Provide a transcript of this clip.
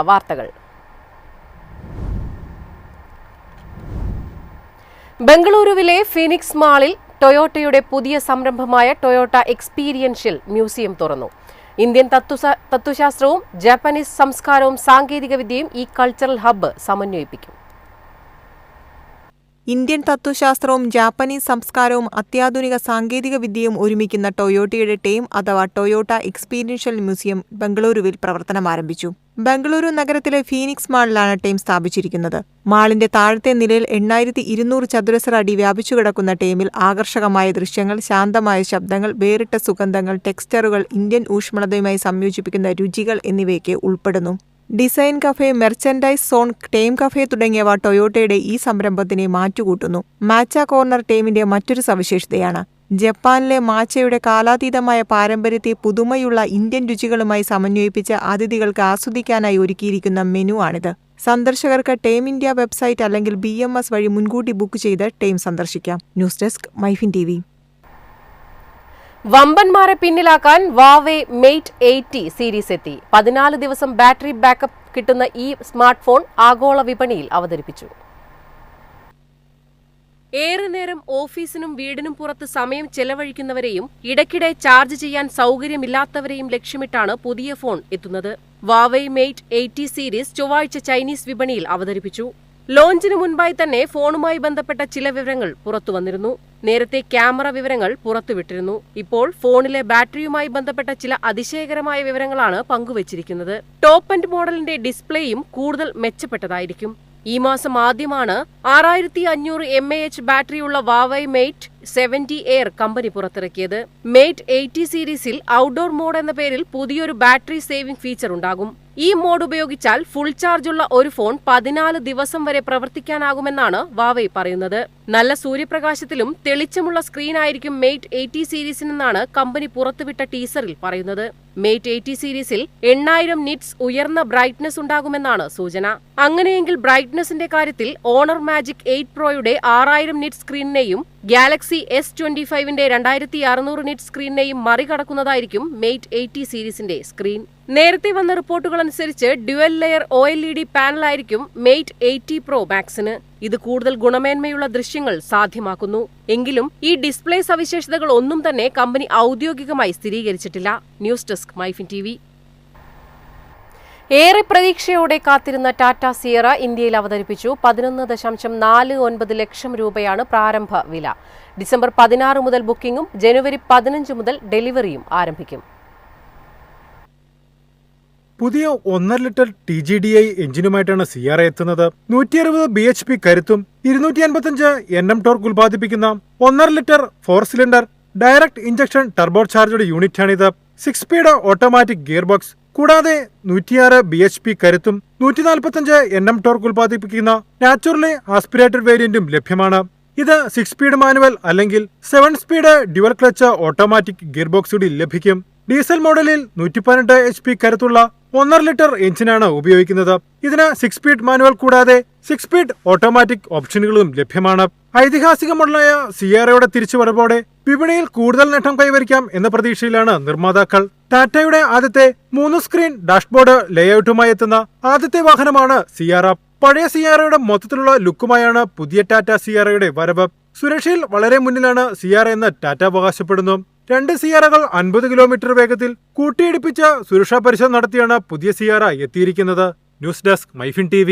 വാർത്തകൾ. ബംഗളൂരുവിലെ ഫീനിക്സ് മാളിൽ ടൊയോട്ടയുടെ പുതിയ സംരംഭമായ ടൊയോട്ട എക്സ്പീരിയൻഷ്യൽ മ്യൂസിയം തുറന്നു. ഇന്ത്യൻ തത്വശാസ്ത്രവും ജാപ്പനീസ് സംസ്കാരവും സാങ്കേതികവിദ്യയും ഈ കൾച്ചറൽ ഹബ്ബ് സമന്വയിപ്പിക്കും. ഇന്ത്യൻ തത്വശാസ്ത്രവും ജാപ്പനീസ് സംസ്കാരവും അത്യാധുനിക സാങ്കേതിക വിദ്യയും ഒരുമിക്കുന്ന ടൊയോട്ടയുടെ ടീം അഥവാ ടൊയോട്ട എക്സ്പീരിയൻഷ്യൽ മ്യൂസിയം ബംഗളൂരുവിൽ പ്രവർത്തനം ആരംഭിച്ചു ബംഗളൂരു നഗരത്തിലെ ഫീനിക്സ് മാളിലാണ് ടീം സ്ഥാപിച്ചിരിക്കുന്നത്. മാളിന്റെ താഴത്തെ നിലയിൽ എണ്ണായിരത്തി ഇരുന്നൂറ് ചതുരശ്ര അടി വ്യാപിച്ചു കിടക്കുന്ന ടീമിൽ ആകർഷകമായ ദൃശ്യങ്ങൾ ശാന്തമായ ശബ്ദങ്ങൾ വേറിട്ട സുഗന്ധങ്ങൾ ടെക്സ്ചറുകൾ ഇന്ത്യൻ ഊഷ്മളതയുമായി സംയോജിപ്പിക്കുന്ന രുചികൾ എന്നിവയൊക്കെ ഉൾപ്പെടുന്നു. Design cafe merchandise zone term cafe തുടങ്ങിയവ ടൊയോട്ടയുടെ ഈ സംരംഭത്തിനെ മാറ്റുകൂട്ടുന്നു. മാച്ച കോർണർ ടേമിന്റെ മറ്റൊരു സവിശേഷതയാണ്. ജപ്പാനിലെ മാച്ചയുടെ കാലാതീതമായ പാരമ്പര്യത്തെ പുതുമയുള്ള ഇന്ത്യൻ രുചികളുമായി സമന്വയിപ്പിച്ച അതിഥികൾക്ക് ആസ്വദിക്കാനായി ഒരുക്കിയിരിക്കുന്ന മെനു ആണിത്. സന്ദർശകർക്ക് ടൈം ഇന്ത്യ വെബ്സൈറ്റ് അല്ലെങ്കിൽ ബി എം എസ് വഴി മുൻകൂട്ടി ബുക്ക് ചെയ്ത് ടൈം സന്ദർശിക്കാം. News desk Myfin T V. വമ്പന്മാരെ പിന്നിലാക്കാൻ വാവേ മെയ്റ്റ് എയ്റ്റി സീരീസ് എത്തി. പതിനാല് ദിവസം ബാറ്ററി ബാക്കപ്പ് കിട്ടുന്ന ഈ സ്മാർട്ട് ഫോൺ ആഗോള വിപണിയിൽ അവതരിപ്പിച്ചു. ഏറെ നേരം ഓഫീസിനും വീടിനും പുറത്ത് സമയം ചെലവഴിക്കുന്നവരെയും ഇടയ്ക്കിടെ ചാർജ് ചെയ്യാൻ സൗകര്യമില്ലാത്തവരെയും ലക്ഷ്യമിട്ടാണ് പുതിയ ഫോൺ എത്തുന്നത്. വാവൈ മെയ്റ്റ് എയ്റ്റി സീരീസ് ചൊവ്വാഴ്ച ചൈനീസ് വിപണിയിൽ അവതരിപ്പിച്ചു. ലോഞ്ചിന് മുൻപായി തന്നെ ഫോണുമായി ബന്ധപ്പെട്ട ചില വിവരങ്ങൾ പുറത്തുവന്നിരുന്നു നേരത്തെ ക്യാമറ വിവരങ്ങൾ പുറത്തുവിട്ടിരുന്നു. ഇപ്പോൾ ഫോണിലെ ബാറ്ററിയുമായി ബന്ധപ്പെട്ട ചില അതിശയകരമായ വിവരങ്ങളാണ് പങ്കുവച്ചിരിക്കുന്നത്. ടോപ്പ് ആൻഡ് മോഡലിന്റെ ഡിസ്പ്ലേയും കൂടുതൽ മെച്ചപ്പെട്ടതായിരിക്കും. ഈ മാസം ആദ്യമാണ് ആറായിരത്തി അഞ്ഞൂറ് എം എ എച്ച് ബാറ്ററിയുള്ള വാവൈ മെയ്റ്റ് സെവന്റി എയർ കമ്പനി പുറത്തിറക്കിയത്. മെയ്റ്റ് എയ്റ്റി സീരീസിൽ ഔട്ട്ഡോർ മോഡ് എന്ന പേരിൽ പുതിയൊരു ബാറ്ററി സേവിംഗ് ഫീച്ചർ ഉണ്ടാകും. ഈ മോഡ് ഉപയോഗിച്ചാൽ ഫുൾ ചാർജുള്ള ഒരു ഫോൺ പതിനാല് ദിവസം വരെ പ്രവർത്തിക്കാനാകുമെന്നാണ് വാവൈ പറയുന്നത്. നല്ല സൂര്യപ്രകാശത്തിലും തെളിച്ചമുള്ള സ്ക്രീനായിരിക്കും മെയ്റ്റ് എയ്റ്റി സീരീസിനെന്നാണ് കമ്പനി പുറത്തുവിട്ട ടീസറിൽ പറയുന്നത്. മെയ്റ്റ് എയ്റ്റി സീരീസിൽ എണ്ണായിരം നിറ്റ്സ് ഉയർന്ന ബ്രൈറ്റ്നസ് ഉണ്ടാകുമെന്നാണ് സൂചന. അങ്ങനെയെങ്കിൽ ബ്രൈറ്റ്നസിന്റെ കാര്യത്തിൽ ഓണർ മാജിക് എയ്റ്റ് പ്രോയുടെ ആറായിരം നിറ്റ് സ്ക്രീനിനെയും ഗാലക്സി എസ് ട്വന്റി ഫൈവിന്റെ രണ്ടായിരത്തി അറുന്നൂറ് നിറ്റ് സ്ക്രീനിനെയും മറികടക്കുന്നതായിരിക്കും മെയ്റ്റ് എയ്റ്റി സീരീസിന്റെ സ്ക്രീൻ. നേരത്തെ വന്ന റിപ്പോർട്ടുകൾ അനുസരിച്ച് dual layer O L E D പാനലായിരിക്കും made eighty pro മാക്സിന്. ഇത് കൂടുതൽ ഗുണമേന്മയുള്ള ദൃശ്യങ്ങൾ സാധ്യമാക്കുന്നു. എങ്കിലും ഈ ഡിസ്പ്ലേ സവിശേഷതകൾ ഒന്നും തന്നെ കമ്പനി ഔദ്യോഗികമായി സ്ഥിരീകരിച്ചിട്ടില്ല. ന്യൂസ് ഡെസ്ക് മൈഫിൻ ടി ഏറെ പ്രതീക്ഷയോടെ കാത്തിരുന്ന ടാറ്റ സിയറ ഇന്ത്യയിൽ അവതരിപ്പിച്ചു. പതിനൊന്ന് ദശാംശം നാല് ഒൻപത് ലക്ഷം രൂപയാണ് പ്രാരംഭ വില. ഡിസംബർ പതിനാറ് മുതൽ ബുക്കിംഗും ജനുവരി പതിനഞ്ച് മുതൽ ഡെലിവറിയും ആരംഭിക്കും. പുതിയ ഒന്നര litre T G D I എഞ്ചിനുമായിട്ടാണ് Sierra എത്തുന്നത്. നൂറ്റി അറുപത് ബി എച്ച് പി കരുത്തും ഇരുന്നൂറ്റി അൻപത്തിയഞ്ച് എൻ എം ടോർക്ക് ഉൽപ്പാദിപ്പിക്കുന്ന ഒന്നര litre four cylinder direct injection turbo charged യൂണിറ്റാണിത്. Six speed automatic gear box കൂടാതെ നൂറ്റിയാറ് ബി എച്ച് പി കരുത്തും നൂറ്റി നാൽപ്പത്തിയഞ്ച് എൻ എം ടോർക്ക് ഉൽപ്പാദിപ്പിക്കുന്ന നാച്ചുറലി ആസ്പിരേറ്റഡ് വേരിയന്റും ലഭ്യമാണ്. ഇത് സിക്സ് സ്പീഡ് മാനുവൽ അല്ലെങ്കിൽ seven speed dual clutch automatic gear box കൂടി ലഭിക്കും. ഡീസൽ മോഡലിൽ നൂറ്റി പതിനെട്ട് എച്ച് പി കരുത്തുള്ള ഒന്നര ലിറ്റർ എഞ്ചിനാണ് ഉപയോഗിക്കുന്നത്. ഇതിന് സിക്സ് സ്പീഡ് മാനുവൽ കൂടാതെ സിക്സ് സ്പീഡ് ഓട്ടോമാറ്റിക് ഓപ്ഷനുകളും ലഭ്യമാണ്. ഐതിഹാസിക മോഡലായ സിയാറയുടെ തിരിച്ചുവരവോടെ വിപണിയിൽ കൂടുതൽ നേട്ടം കൈവരിക്കാം എന്ന പ്രതീക്ഷയിലാണ് നിർമ്മാതാക്കൾ. ടാറ്റയുടെ ആദ്യത്തെ മൂന്ന് സ്ക്രീൻ ഡാഷ്ബോർഡ് ലേഔട്ടുമായി എത്തുന്ന ആദ്യത്തെ വാഹനമാണ് സിയാറ. പഴയ സിയാറയുടെ മൊത്തത്തിലുള്ള ലുക്കുമായാണ് പുതിയ ടാറ്റ സിയാറയുടെ വരവ്. സുരക്ഷയിൽ വളരെ മുന്നിലാണ് സിയാറ എന്ന് ടാറ്റ അവകാശപ്പെടുന്നു. രണ്ട് സിയാറകൾ അൻപത് കിലോമീറ്റർ വേഗത്തിൽ കൂട്ടിയിടിപ്പിച്ച സുരക്ഷാ പരിശോധന നടത്തിയാണ് പുതിയ സിയാറ എത്തിയിരിക്കുന്നത്. News desk MyFin T